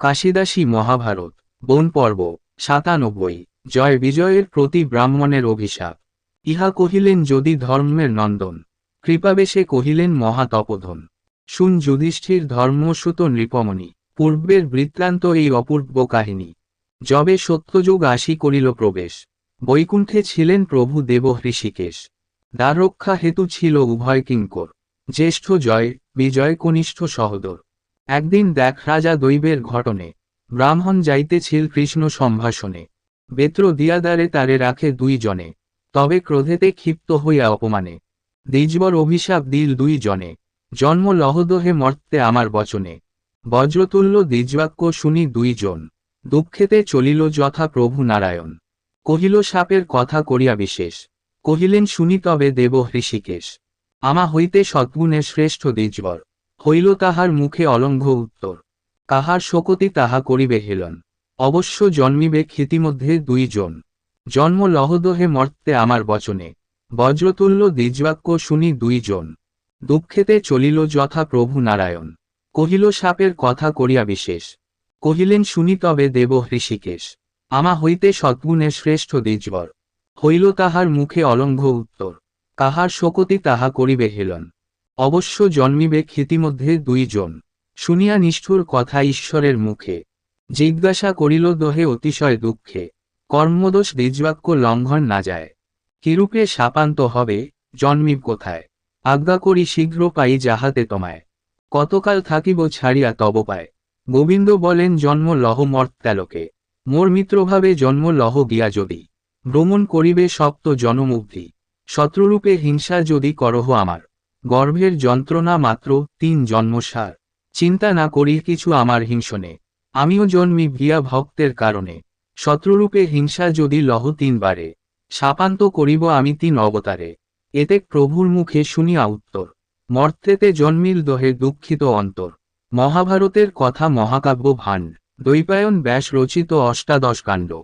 কাশিদাসী মহাভারত, বন পর্ব, সাতানব্বই, জয় বিজয়ের প্রতি ব্রাহ্মণের অভিশাপ। ইহা কহিলেন যদি ধর্মের নন্দন, কৃপাবেশে কহিলেন মহাতপোধন। শুন যুধিষ্ঠির ধর্মসুত নৃপমণি, পূর্বের বৃত্তান্ত এই অপূর্ব কাহিনী। যবে সত্যযুগ আসি করিল প্রবেশ, বৈকুণ্ঠে ছিলেন প্রভু দেব হৃষিকেশ। দ্বারক্ষা হেতু ছিল উভয় কিঙ্কর, জ্যেষ্ঠ জয়, বিজয় কনিষ্ঠ সহদর। একদিন দেখ রাজা দৈবের ঘটনে। ব্রাহ্মণ যাইতেছিল কৃষ্ণ সম্ভাষণে। বেত্র দিয়াদারে তারে রাখে দুই জনে তবে ক্রোধেতে ক্ষিপ্ত হইয়া অপমানে। দ্বিজবর অভিশাপ দিল দুই জনে জন্ম লহদহে মর্তে আমার বচনে। বজ্রতুল্য দ্বিজবাক্য শুনি দুইজন। দুঃখেতে চলিল যথা প্রভু নারায়ণ। কহিল, সাপের কথা করিয়া বিশেষ। কহিলেন, শুনি তবে দেব হৃষিকেশ। আমা হইতে সদ্গুণের শ্রেষ্ঠ দ্বিজবর। হইল তাহার মুখে অলঙ্ঘ উত্তর। কাহার শোকতি তাহা করিবে হেলন। অবশ্য জন্মিবে ক্ষিতিমধ্যে দুইজন জন্ম লহদহে মর্তে আমার বচনে। বজ্রতুল্য দ্বিজবাক্য শুনি দুইজন দুঃখেতে চলিল যথা প্রভু নারায়ণ। কহিল, সাপের কথা করিয়া বিশেষ। কহিলেন, শুনি তবে দেব হৃষিকেশ। আমা হইতে সদ্গুণের শ্রেষ্ঠ দ্বিজবর। হইল তাহার মুখে অলঙ্ঘ উত্তর। কাহার শোকতি তাহা করিবে হেলন। অবশ্য জন্মিবে ক্ষিতিমধ্যে দুইজন। শুনিয়া নিষ্ঠুর কথা ঈশ্বরের মুখে। জিজ্ঞাসা করিল, দোহে অতিশয় দুঃখে। কর্মদোষ দ্বিজবাক্য লঙ্ঘন না যায়। কিরূপে শাপান্ত হবে? জন্মিব কোথায়? আজ্ঞা করি, শীঘ্র পাই যাহাতে তোমায়। কতকাল থাকিব ছাড়িয়া তব পায়। গোবিন্দ বলেন, জন্ম লহ মর্ত্যালোকে। মোর মিত্রভাবে জন্ম লহ গিয়া যদি। ভ্রমণ করিবে সপ্ত জনমুগ্ধি। শত্রুরূপে হিংসা যদি করহ আমার। গর্ভের যন্ত্রণা মাত্র তিন জন্মসার। চিন্তা না করি কিছু আমার হিংসনে। আমিও জন্মি ভিয়া ভক্তের কারণে। শত্রুরূপে হিংসা যদি লহ তিন তিনবারে, শাপান্ত করিব আমি তিন অবতারে। এতে প্রভুর মুখে শুনিয়া উত্তর। মর্তেতে জন্মিল দহে দুঃখিত অন্তর। মহাভারতের কথা মহাকাব্য ভাণ্ড দৈপায়ন ব্যাস রচিত অষ্টাদশ কাণ্ড।